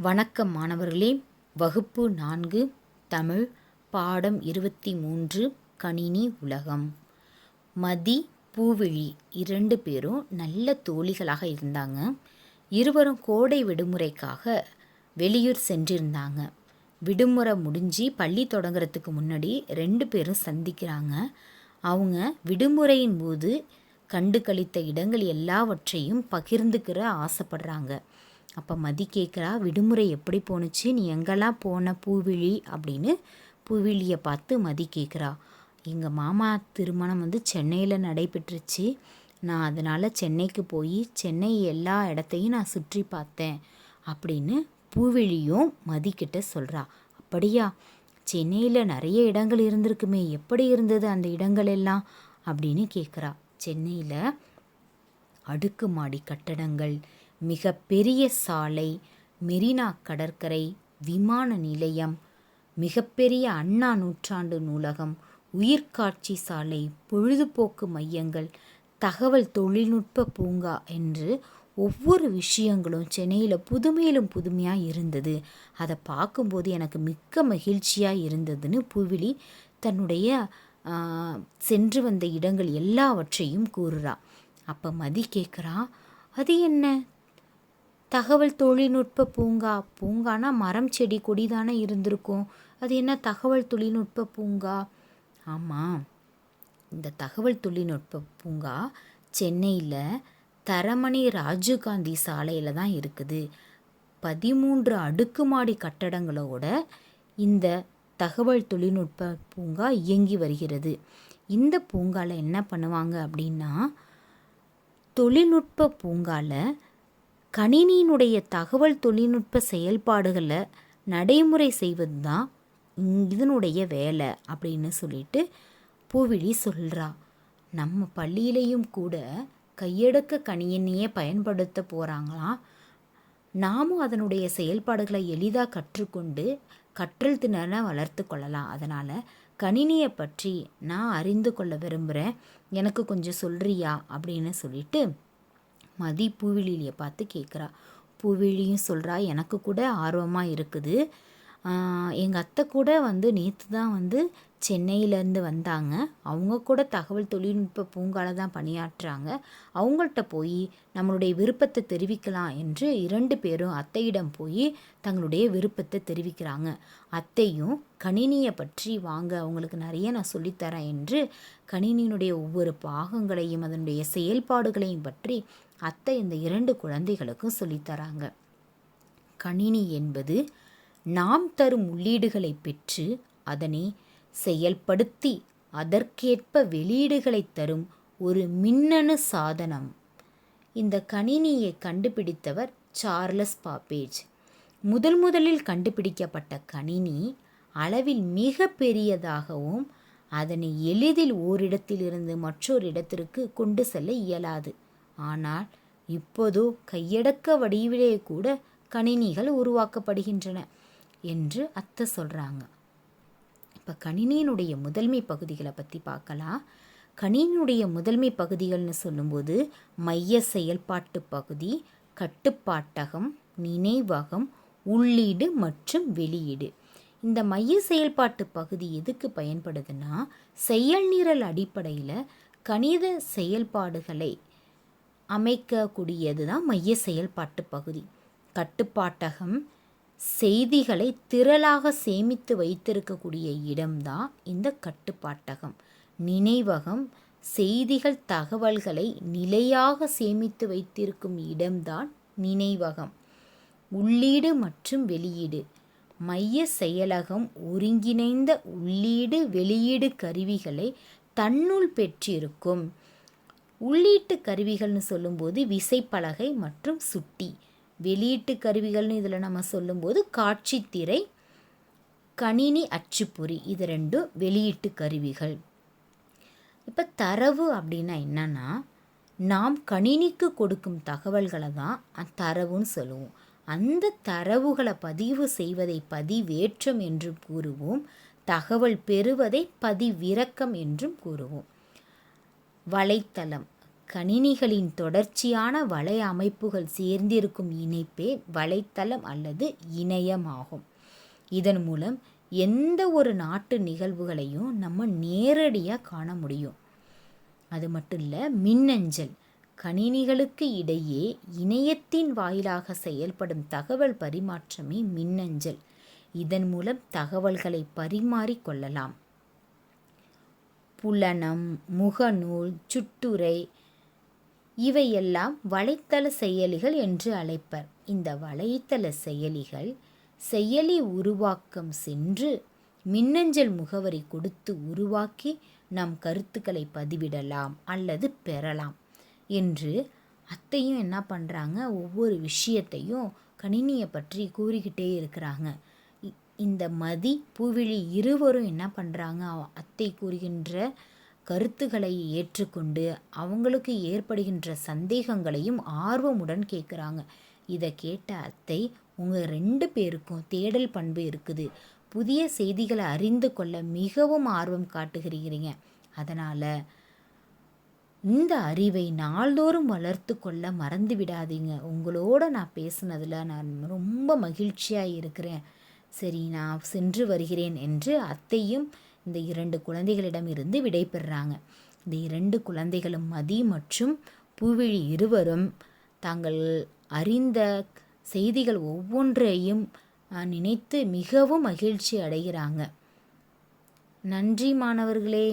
வணக்கம் மாணவர்களே. வகுப்பு நான்கு தமிழ் பாடம் இருபத்தி மூன்று கணினி உலகம். மதி பூவிழி இரண்டு பேரும் நல்ல தோழிகளாக இருந்தாங்க. இருவரும் கோடை விடுமுறைக்காக வெளியூர் சென்றிருந்தாங்க. விடுமுறை முடிஞ்சு பள்ளி தொடங்குறதுக்கு முன்னாடி ரெண்டு பேரும் சந்திக்கிறாங்க. அவங்க விடுமுறையின் போது கண்டு கழித்த இடங்கள் எல்லாவற்றையும் பகிர்ந்துக்கிற ஆசைப்படுறாங்க. அப்போ மதி கேட்குறா விடுமுறை எப்படி போணுச்சு? நீ எங்கெல்லாம் போன பூவிழி? அப்படின்னு பூவிழியை பார்த்து மதி கேட்குறா எங்கள் மாமா திருமணம் வந்து சென்னையில் நடைபெற்றுச்சு. நான் அதனால் சென்னைக்கு போய் சென்னை எல்லா இடத்தையும் நான் சுற்றி பார்த்தேன் அப்படின்னு பூவிழியும் மதிக்கிட்ட சொல்கிறா அப்படியா? சென்னையில் நிறைய இடங்கள் இருந்திருக்குமே. எப்படி இருந்தது அந்த இடங்கள் எல்லாம்? அப்படின்னு கேட்குறா சென்னையில் அடுக்குமாடி கட்டடங்கள் மிக பெரிய சாலை மெரினா கடற்கரை விமான நிலையம் மிகப்பெரிய அண்ணா நூற்றாண்டு நூலகம் உயிர்காட்சி சாலை பொழுதுபோக்கு மையங்கள் தகவல் தொழில்நுட்ப பூங்கா என்று ஒவ்வொரு விஷயங்களும் சென்னையில் புதுமையிலும் புதுமையாக இருந்தது. அதை பார்க்கும்போது எனக்கு மிக்க மகிழ்ச்சியாக இருந்ததுன்னு புவிலி தன்னுடைய சென்று வந்த இடங்கள் எல்லாவற்றையும் கூறுறா. அப்போ மதி கேட்குறா அது என்ன? தகவல் தொழில்நுட்ப பூங்கா. பூங்கானா மரம் செடி கொடி தானே இருந்திருக்கும். அது என்ன தகவல் தொழில்நுட்ப பூங்கா? ஆமாம் இந்த தகவல் தொழில்நுட்ப பூங்கா சென்னையில் தரமணி ராஜீவ்காந்தி சாலையில் தான் இருக்குது. பதிமூன்று அடுக்குமாடி கட்டடங்களோட இந்த தகவல் தொழில்நுட்ப பூங்கா இயங்கி வருகிறது. இந்த பூங்காவில் என்ன பண்ணுவாங்க அப்படின்னா தொழில்நுட்ப பூங்காவில் கணினியினுடைய தகவல் தொழில்நுட்ப செயல்பாடுகளை நடைமுறை செய்வது தான் இதனுடைய வேலை அப்படின்னு சொல்லிட்டு பூவிழி சொல்கிறா நம்ம பள்ளியிலையும் கூட கையடக்க கணினியை பயன்படுத்த போகிறாங்களாம் நாமும் அதனுடைய செயல்பாடுகளை எளிதாக கற்றுக்கொண்டு கற்றல் திறனை வளர்த்து கொள்ளலாம். அதனால் கணினியை பற்றி நான் அறிந்து கொள்ள விரும்புகிறேன் எனக்கு கொஞ்சம் சொல்கிறியா அப்படின்னு சொல்லிட்டு மதி பூவிழியை பார்த்து கேட்குறா. பூவிழியும் சொல்கிறா எனக்கு கூட ஆர்வமாக இருக்குது. எங்கள் அத்தை கூட வந்து நேற்று தான் வந்து சென்னையிலேருந்து வந்தாங்க. அவங்க கூட தகவல் தொழில்நுட்ப பூங்கால தான் பணியாற்றுறாங்க அவங்கள்ட்ட போய் நம்மளுடைய விருப்பத்தை தெரிவிக்கலாம் என்று இரண்டு பேரும் அத்தையிடம் போய் தங்களுடைய விருப்பத்தை தெரிவிக்கிறாங்க. அத்தையும் கணினியை பற்றி வாங்க அவங்களுக்கு நிறைய நான் சொல்லித்தரேன் என்று கணினியினுடைய ஒவ்வொரு பாகங்களையும் அதனுடைய செயல்பாடுகளையும் பற்றி அத்தை இந்த இரண்டு குழந்தைகளுக்கும் சொல்லித்தராங்க. கணினி என்பது நாம் தரும் உள்ளீடுகளை பெற்று அதனை செயல்படுத்தி அதற்கேற்ப வெளியீடுகளை தரும் ஒரு மின்னணு சாதனம். இந்த கணினியை கண்டுபிடித்தவர் சார்லஸ் பாப்பேஜ். முதல் முதலில் கண்டுபிடிக்கப்பட்ட கணினி அளவில் மிக பெரியதாகவும் அதனை எளிதில் ஓரிடத்திலிருந்து மற்றொரு இடத்திற்கு கொண்டு செல்ல இயலாது. ஆனால் இப்போதோ கையடக்க வடிவிலே கூட கணினிகள் உருவாக்கப்படுகின்றன. என்று அத்தை சொல்கிறாங்க இப்போ கணினியினுடைய முதன்மை பகுதிகளை பற்றி பார்க்கலாம். கணினியினுடைய முதன்மை பகுதிகள்னு சொல்லும்போது மைய செயல்பாட்டு பகுதி கட்டுப்பாட்டகம் நினைவகம் உள்ளீடு மற்றும் வெளியீடு. இந்த மைய செயல்பாட்டு பகுதி எதுக்கு பயன்படுதுன்னா செயல்நிரல் அடிப்படையில் கணித செயல்பாடுகளை அமைக்கக்கூடியது தான் மைய செயல்பாட்டு பகுதி. கட்டுப்பாட்டகம் செய்திகளை திரளாக சேமித்து வைத்திருக்கக்கூடிய இடம்தான் இந்த கட்டுப்பாட்டகம். நினைவகம் செய்திகள் தகவல்களை நிலையாக சேமித்து வைத்திருக்கும் இடம்தான் நினைவகம். உள்ளீடு மற்றும் வெளியீடு. மைய செயலகம் ஒருங்கிணைந்த உள்ளீடு வெளியீடு கருவிகளை தன்னுள் பெற்றிருக்கும். உள்ளீட்டு கருவிகள்னு சொல்லும்போது விசைப்பலகை மற்றும் சுட்டி. வெளியீட்டு கருவிகள்னு இதில் நம்ம சொல்லும்போது காட்சித்திரை கணினி அச்சுப்பொறி இது ரெண்டும் வெளியீட்டு கருவிகள். இப்போ தரவு அப்படின்னா என்னன்னா நாம் கணினிக்கு கொடுக்கும் தகவல்களை தான் தரவுன்னு சொல்லுவோம். அந்த தரவுகளை பதிவு செய்வதை பதிவேற்றம் என்றும் கூறுவோம். தகவல் பெறுவதை பதிவிறக்கம் என்றும் கூறுவோம். வலைத்தளம் கணினிகளின் தொடர்ச்சியான வலை அமைப்புகள் சேர்ந்திருக்கும் இணைப்பே வலைத்தளம் அல்லது இணையமாகும். இதன் மூலம் எந்த ஒரு நாட்டு நிகழ்வுகளையும் நம்ம நேரடியாக காண முடியும். அது மட்டும் இல்லை மின்னஞ்சல் கணினிகளுக்கு இடையே இணையத்தின் வாயிலாக செயல்படும் தகவல் பரிமாற்றமே மின்னஞ்சல். இதன் மூலம் தகவல்களை பரிமாறிக்கொள்ளலாம் புலனம் முகநூல் சுட்டுரை இவையெல்லாம் வலைத்தள செயலிகள் என்று அழைப்பர். இந்த வலைத்தள செயலிகள் செயலி உருவாக்கம் சென்று மின்னஞ்சல் முகவரி கொடுத்து உருவாக்கி நம் கருத்துக்களை பதிவிடலாம் அல்லது பெறலாம் என்று அத்தையும் என்ன பண்ணுறாங்க ஒவ்வொரு விஷயத்தையும் கணினியை பற்றி கூறிக்கிட்டே இருக்கிறாங்க. இந்த மதி பூவிழி இருவரும் என்ன பண்ணுறாங்க அத்தை கூறுகின்ற கருத்துக்களை ஏற்றுக்கொண்டு அவங்களுக்கு ஏற்படுகின்ற சந்தேகங்களையும் ஆர்வமுடன் கேட்குறாங்க இதை கேட்ட அத்தை உங்கள் ரெண்டு பேருக்கும் தேடல் பண்பு இருக்குது. புதிய செய்திகளை அறிந்து கொள்ள மிகவும் ஆர்வம் காட்டுகிறீங்க. அதனால் இந்த அறிவை நாள்தோறும் வளர்த்து கொள்ள மறந்து விடாதீங்க. உங்களோட நான் பேசுனதில் நான் ரொம்ப மகிழ்ச்சியாக இருக்கிறேன். சரி நான் சென்று வருகிறேன் என்று அத்தையும் இந்த இரண்டு குழந்தைகளிடமிருந்து இருந்து பெறுறாங்க இந்த இரண்டு குழந்தைகளும் மதி மற்றும் பூவிழி இருவரும் தாங்கள் அறிந்த செய்திகள் ஒவ்வொன்றையும் நினைத்து மிகவும் மகிழ்ச்சி அடைகிறாங்க. நன்றி மாணவர்களே.